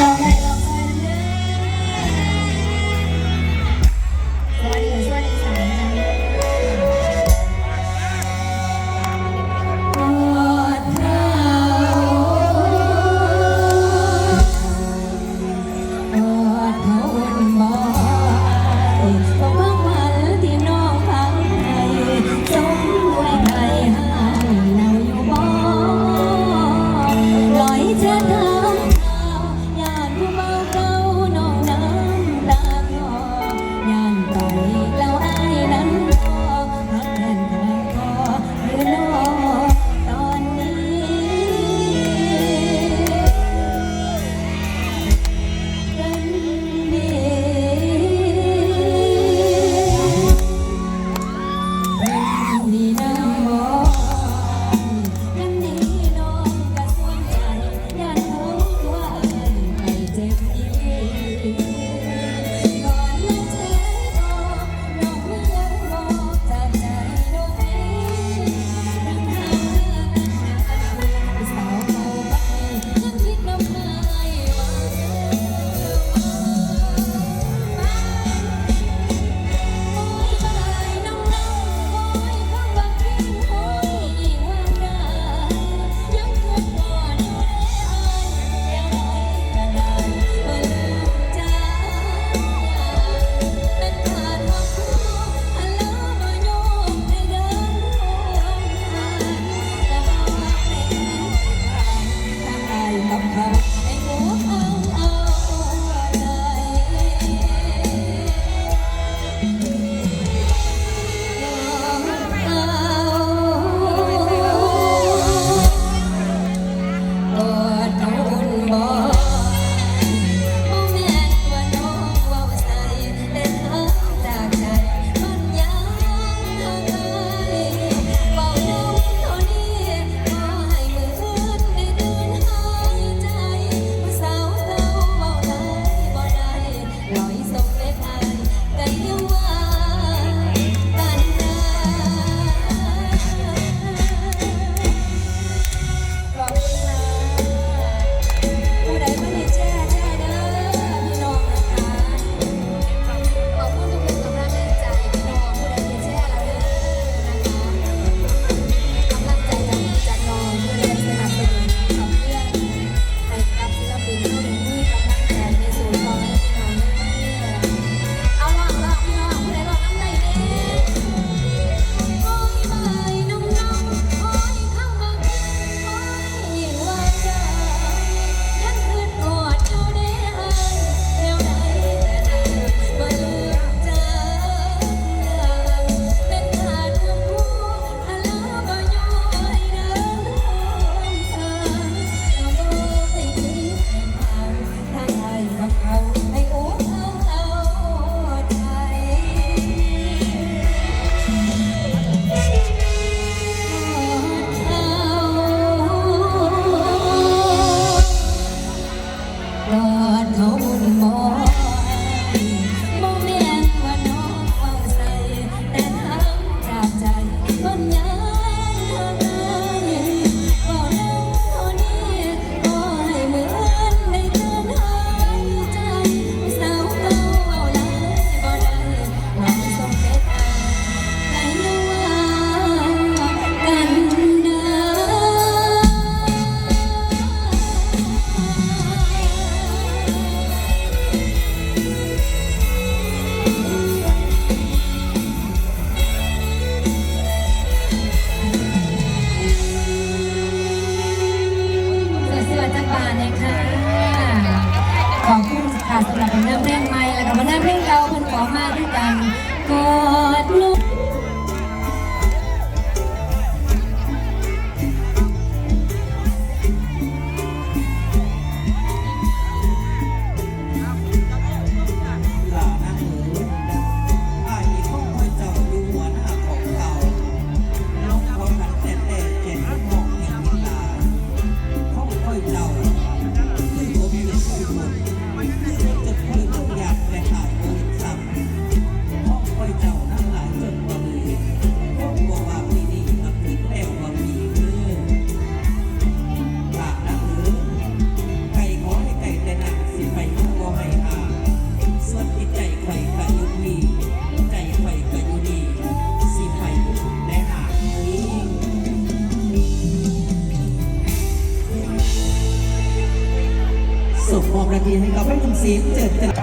Come on. ส่งมอบนาทีให้กับพระคุณศิลป์เจิดจรัส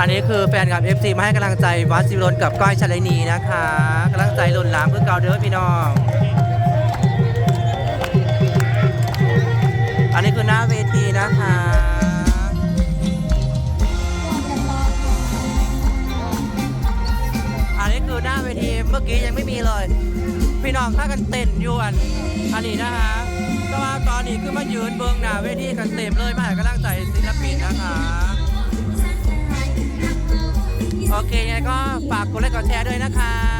อันนี้คือแฟนกับ FC มาให้กำลังใจวัดสิบรนกับก้อยชลินีนะคะกำลังใจหล่นหลามเพื่อเกาเด้อพี่น้อง อันนี้คือหน้าเวทีนะคะ น้องท่ากันเต้นอยู่อันอันนี้นะคะก็ว่าตอนนี้คือมายืนเบื้องหน้าเวทีกันเต็มเลยมาให้กำลังใจศิลปินนะคะโอเคยังไงก็ฝากกดไลค์กดแชร์ด้วยนะคะ